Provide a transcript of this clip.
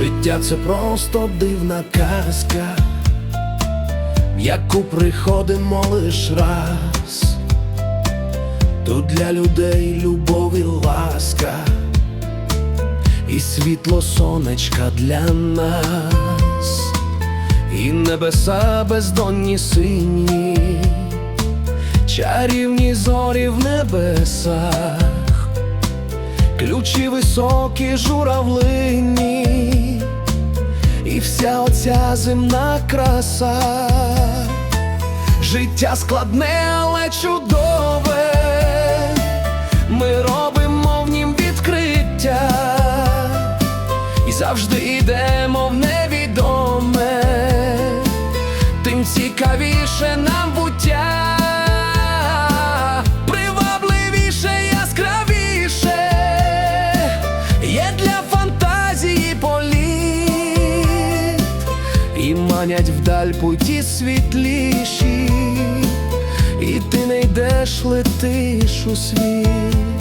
Життя це просто дивна казка, в яку приходимо лиш раз. Тут для людей любов і ласка, і світло сонечка для нас, і небеса бездонні сині, чарівні зорі в небесах ключі високі журавлині, вся оця земна краса, життя складне, але чудове, ми робимо в нім відкриття, і завжди йдемо в невідоме, тим цікавіше нам буття. І манять вдаль путі світліші, і ти не йдеш, летиш у світ.